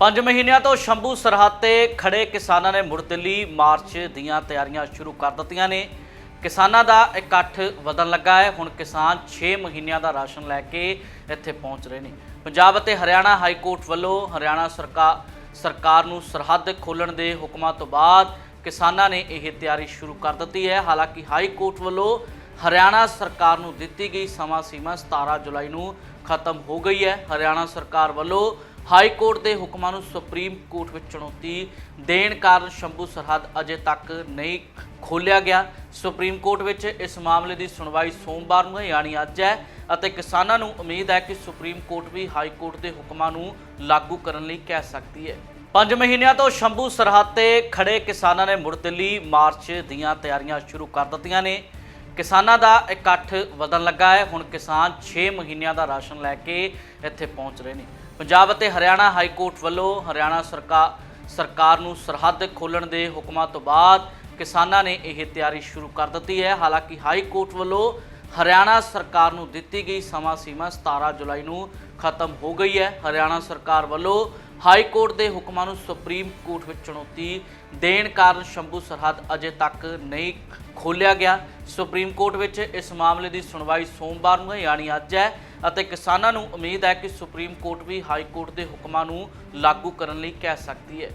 ਪੰਜ ਮਹੀਨਿਆਂ ਤੋਂ ਸ਼ੰਭੂ ਸਰਹੱਦ ਤੇ ਖੜੇ ਕਿਸਾਨਾਂ ਨੇ ਮੁੜ ਦਿੱਲੀ ਮਾਰਚ ਦੀਆਂ ਤਿਆਰੀਆਂ ਸ਼ੁਰੂ ਕਰ ਦਿੱਤੀਆਂ ਨੇ। ਕਿਸਾਨਾਂ ਦਾ ਇਕੱਠ ਵਧਣ ਲੱਗਾ ਹੈ। ਹੁਣ ਕਿਸਾਨ 6 ਮਹੀਨਿਆਂ ਦਾ ਰਾਸ਼ਨ ਲੈ ਕੇ ਇੱਥੇ ਪਹੁੰਚ ਰਹੇ ਨੇ। ਪੰਜਾਬ ਅਤੇ ਹਰਿਆਣਾ ਹਾਈ ਕੋਰਟ ਵੱਲੋਂ ਹਰਿਆਣਾ ਸਰਕਾਰ ਸਰਕਾਰ ਨੂੰ ਸਰਹੱਦ ਖੋਲਣ ਦੇ ਹੁਕਮਾਂ ਤੋਂ ਬਾਅਦ ਕਿਸਾਨਾਂ ਨੇ ਇਹ ਤਿਆਰੀ ਸ਼ੁਰੂ ਕਰ ਦਿੱਤੀ ਹੈ। ਹਾਲਾਂਕਿ ਹਾਈ ਕੋਰਟ ਵੱਲੋਂ ਹਰਿਆਣਾ ਸਰਕਾਰ ਨੂੰ ਦਿੱਤੀ ਗਈ ਸਮਾਂ ਸੀਮਾ 17 ਜੁਲਾਈ ਨੂੰ ਖਤਮ ਹੋ ਗਈ ਹੈ। ਹਰਿਆਣਾ ਸਰਕਾਰ ਵੱਲੋਂ ਹਾਈ ਕੋਰਟ ਦੇ ਹੁਕਮਾਂ ਨੂੰ ਸੁਪਰੀਮ ਕੋਰਟ ਵਿੱਚ ਚੁਣੌਤੀ ਦੇਣ ਕਾਰਨ ਸ਼ੰਭੂ ਸਰਹੱਦ ਅਜੇ ਤੱਕ ਨਹੀਂ ਖੋਲ੍ਹਿਆ ਗਿਆ। ਸੁਪਰੀਮ ਕੋਰਟ ਵਿੱਚ ਇਸ ਮਾਮਲੇ ਦੀ ਸੁਣਵਾਈ ਸੋਮਵਾਰ ਨੂੰ ਹੈ ਯਾਨੀ ਅੱਜ ਹੈ ਅਤੇ ਕਿਸਾਨਾਂ ਨੂੰ ਉਮੀਦ ਹੈ ਕਿ ਸੁਪਰੀਮ ਕੋਰਟ ਵੀ ਹਾਈ ਕੋਰਟ ਦੇ ਹੁਕਮਾਂ ਨੂੰ ਲਾਗੂ ਕਰਨ ਲਈ ਕਹਿ ਸਕਦੀ ਹੈ। ਪੰਜ ਮਹੀਨਿਆਂ ਤੋਂ ਸ਼ੰਭੂ ਸਰਹੱਦ ਤੇ ਖੜੇ ਕਿਸਾਨਾਂ ਨੇ ਮੁੜ ਦਿੱਲੀ ਮਾਰਚ ਦੀਆਂ ਤਿਆਰੀਆਂ ਸ਼ੁਰੂ ਕਰ ਦਿੱਤੀਆਂ ਨੇ। ਕਿਸਾਨਾਂ ਦਾ ਇਕੱਠ ਵਧਣ ਲੱਗਾ ਹੈ। ਹੁਣ ਕਿਸਾਨ 6 ਮਹੀਨਿਆਂ ਦਾ ਰਾਸ਼ਨ ਲੈ ਕੇ ਇੱਥੇ ਪਹੁੰਚ ਰਹੇ ਨੇ। ਪੰਜਾਬ ਅਤੇ ਹਰਿਆਣਾ ਹਾਈ ਕੋਰਟ ਵੱਲੋਂ ਹਰਿਆਣਾ ਸਰਕਾਰ ਸਰਕਾਰ ਨੂੰ ਸਰਹੱਦ ਖੋਲਣ ਦੇ ਹੁਕਮਾਂ ਤੋਂ ਬਾਅਦ ਕਿਸਾਨਾਂ ਨੇ ਇਹ ਤਿਆਰੀ ਸ਼ੁਰੂ ਕਰ ਦਿੱਤੀ ਹੈ। ਹਾਲਾਂਕਿ ਹਾਈ ਕੋਰਟ ਵੱਲੋਂ ਹਰਿਆਣਾ ਸਰਕਾਰ ਨੂੰ ਦਿੱਤੀ ਗਈ ਸਮਾਂ ਸੀਮਾ 17 ਜੁਲਾਈ ਨੂੰ ਖਤਮ ਹੋ ਗਈ ਹੈ। ਹਰਿਆਣਾ ਸਰਕਾਰ ਵੱਲੋਂ ਹਾਈ ਕੋਰਟ ਦੇ ਹੁਕਮਾਂ ਨੂੰ ਸੁਪਰੀਮ ਕੋਰਟ ਵਿੱਚ ਚੁਣੌਤੀ ਦੇਣ ਕਾਰਨ ਸ਼ੰਭੂ ਸਰਹੱਦ ਅਜੇ ਤੱਕ ਨਹੀਂ ਖੋਲ੍ਹਿਆ ਗਿਆ। ਸੁਪਰੀਮ ਕੋਰਟ ਵਿੱਚ ਇਸ ਮਾਮਲੇ ਦੀ ਸੁਣਵਾਈ ਸੋਮਵਾਰ ਨੂੰ ਹੈ, ਯਾਨੀ ਅੱਜ ਹੈ ਅਤੇ ਕਿਸਾਨਾਂ ਨੂੰ ਉਮੀਦ ਹੈ ਕਿ ਸੁਪਰੀਮ ਕੋਰਟ ਵੀ ਹਾਈ ਕੋਰਟ ਦੇ ਹੁਕਮਾਂ ਨੂੰ ਲਾਗੂ ਕਰਨ ਲਈ ਕਹਿ ਸਕਦੀ ਹੈ।